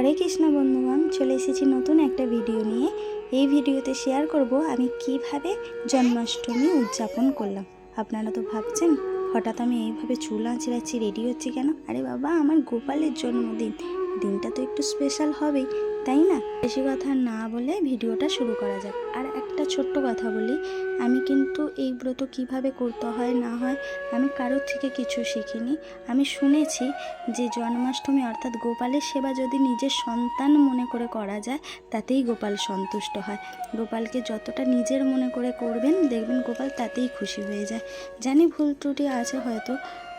হরে কৃষ্ণ বন্ধুগণ চলে এসেছি নতুন একটা ভিডিও নিয়ে। এই ভিডিওতে শেয়ার করব আমি কীভাবে জন্মাষ্টমী উদযাপন করলাম। আপনারা তো ভাবছেন, হঠাৎ আমি এইভাবে চুল আঁচড়াচ্ছি রেডি হচ্ছি কেন? আরে বাবা, আমার গোপালের জন্মদিন। দিনটা তো একটু স্পেশাল হবেই, তাই না? বেশি কথা না বলে ভিডিওটা শুরু করা যাক। আর একটা ছোট্ট কথা বলি, আমি কিন্তু এই ব্রত কীভাবে করতে হয়, না হয় আমি কারোর থেকে কিছু শিখিনি। আমি শুনেছি যে জন্মাষ্টমী অর্থাৎ গোপালের সেবা যদি নিজের সন্তান মনে করে করা যায়, তাতেই গোপাল সন্তুষ্ট হয়। গোপালকে যতটা নিজের মনে করে করবেন, দেখবেন গোপাল তাতেই খুশি হয়ে যায়। জানি ভুল ত্রুটি আছে হয়তো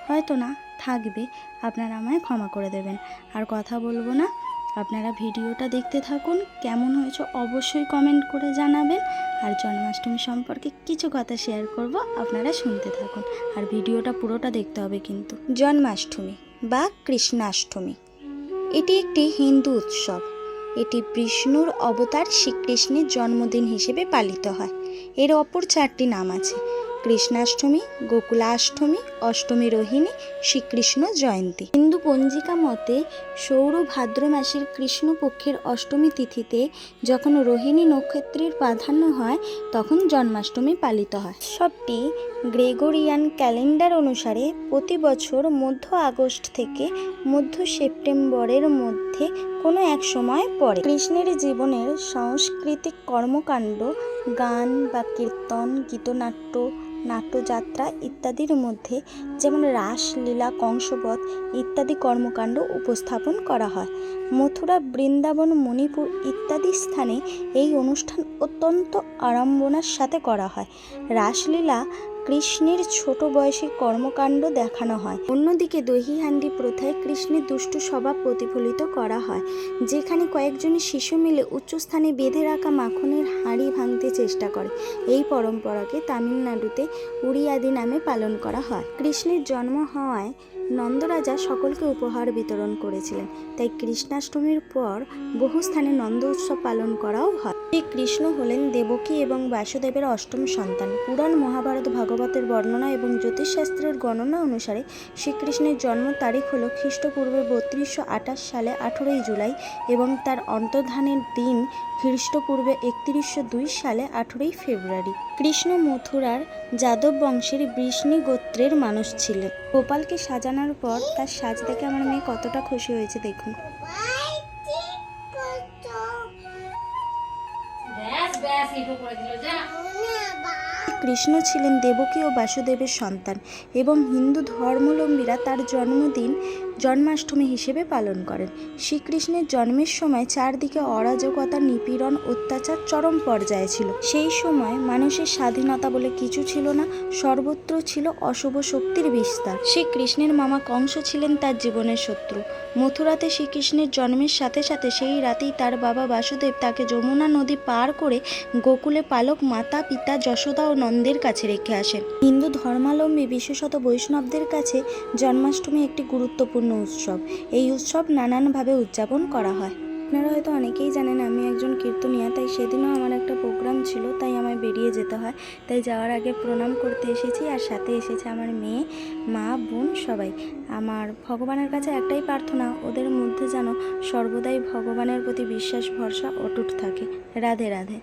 হয়তো না, থাকবে। আপনারা আমায় ক্ষমা করে দেবেন। আর কথা বলব না। আপনারা ভিডিওটা দেখতে থাকুন, কেমন হয়েছে অবশ্যই কমেন্ট করে জানাবেন, আর জন্মাষ্টমী সম্পর্কে কিছু কথা শেয়ার করব, আপনারা শুনতে থাকুন, আর ভিডিওটা পুরোটা দেখতে হবে কিন্তু। জন্মাষ্টমী বা কৃষ্ণাষ্টমী, এটি একটি হিন্দু উৎসব, এটি বিষ্ণুর অবতার শ্রীকৃষ্ণের জন্মদিন হিসেবে পালিত হয়, এর অপর চারটি নাম আছে কৃষ্ণাষ্টমী, গোকুলাষ্টমী, অষ্টমী রোহিণী, শ্রীকৃষ্ণ জয়ন্তী। হিন্দু পঞ্জিকা মতে সৌর ভাদ্র মাসের কৃষ্ণপক্ষের অষ্টমী তিথিতে যখন রোহিণী নক্ষত্রের প্রাধান্য হয়, তখন জন্মাষ্টমী পালিত হয়। সবটি গ্রেগরিয়ান ক্যালেন্ডার অনুসারে প্রতি বছর মধ্য আগস্ট থেকে মধ্য সেপ্টেম্বরের মধ্যে কোনো এক সময় পড়ে। কৃষ্ণের জীবনের সাংস্কৃতিক কর্মকাণ্ড গান বা কীর্তন, গীতনাট্য, নাট্যযাত্রা ইত্যাদির মধ্যে যেমন রাসলীলা কংসবধ ইত্যাদি কর্মকাণ্ড উপস্থাপন করা হয়। মথুরা, বৃন্দাবন, মণিপুর ইত্যাদি স্থানে এই অনুষ্ঠান অত্যন্ত আড়ম্বনার সাথে করা হয়। রাসলীলা কৃষ্ণের ছোট বয়সে কর্মকাণ্ড দেখানো হয়। অন্যদিকে দহি হান্ডি প্রথায় কৃষ্ণের দুষ্ট স্বভাব প্রতিফলিত করা হয়, যেখানে কয়েকজন শিশু মিলে উচ্চস্থানে বেঁধে রাখা মাখনের হাঁড়ি ভাঙতে চেষ্টা করে। এই পরম্পরাকে তামিলনাড়ুতে উড়িয়াদি নামে পালন করা হয়। কৃষ্ণের জন্ম হওয়ায় নন্দরাজা সকলকে উপহার বিতরণ করেছিলেন। তাই কৃষ্ণাষ্টমীর পর বহু স্থানে নন্দ উৎসব পালন করাও হয়। কৃষ্ণ হলেন দেবকী এবং বাসুদেবের অষ্টম সন্তান। পুরাণ মহাভারত ভাগবতের বর্ণনা এবং জ্যোতিষশাস্ত্রের গণনা অনুসারে শ্রীকৃষ্ণের জন্ম তারিখ হল খ্রিস্টপূর্বে বত্রিশশো আঠাশ সালে আঠেরোই জুলাই এবং তার অন্তর্ধানের দিন খ্রিস্টপূর্বে একত্রিশশো দুই সালে আঠেরোই ফেব্রুয়ারি। কৃষ্ণ মথুরার যাদব বংশের বৃষ্ণি গোত্রের মানুষ ছিলেন। গোপালকে সাজানোর পর তার সাজ দেখে আমার মেয়ে কতটা খুশি হয়েছে দেখুন। কৃষ্ণ ছিলেন দেবকী ও বাসুদেবের সন্তান এবং হিন্দু ধর্মলম্বীরা তার জন্মদিন জন্মাষ্টমী হিসেবে পালন করেন। শ্রীকৃষ্ণের জন্মের সময় চারদিকে অরাজকতা, নিপীড়ন, অত্যাচার চরম পর্যায়ে ছিল। সেই সময় মানুষের স্বাধীনতা বলে কিছু ছিল না, সর্বত্র ছিল অশুভ শক্তির বিস্তার। শ্রীকৃষ্ণের মামা কংস ছিলেন তার জীবনের শত্রু। মথুরাতে শ্রীকৃষ্ণের জন্মের সাথে সাথে সেই রাতেই তার বাবা বাসুদেব তাকে যমুনা নদী পার করে গোকুলে পালক মাতা, পিতা যশোদা ও নন্দের কাছে রেখে আসেন। হিন্দু ধর্মালম্বী বিশেষত বৈষ্ণবদের কাছে জন্মাষ্টমী একটি গুরুত্বপূর্ণ উৎসব। এই উৎসব নানানভাবে উদযাপন করা হয়। আপনারা হয়তো অনেকেই জানেন, আমি একজন কীর্তনিয়া, তাই সেদিনও আমার একটা প্রোগ্রাম ছিল, তাই আমায় বেরিয়ে যেতে হয়। তাই যাওয়ার আগে প্রণাম করতে এসেছি, আর সাথে এসেছে আমার মেয়ে, মা, বোন সবাই। আমার ভগবানের কাছে একটাই প্রার্থনা, ওদের মধ্যে যেন সর্বদাই ভগবানের প্রতি বিশ্বাস, ভরসা, অটুট থাকে। রাধে রাধে।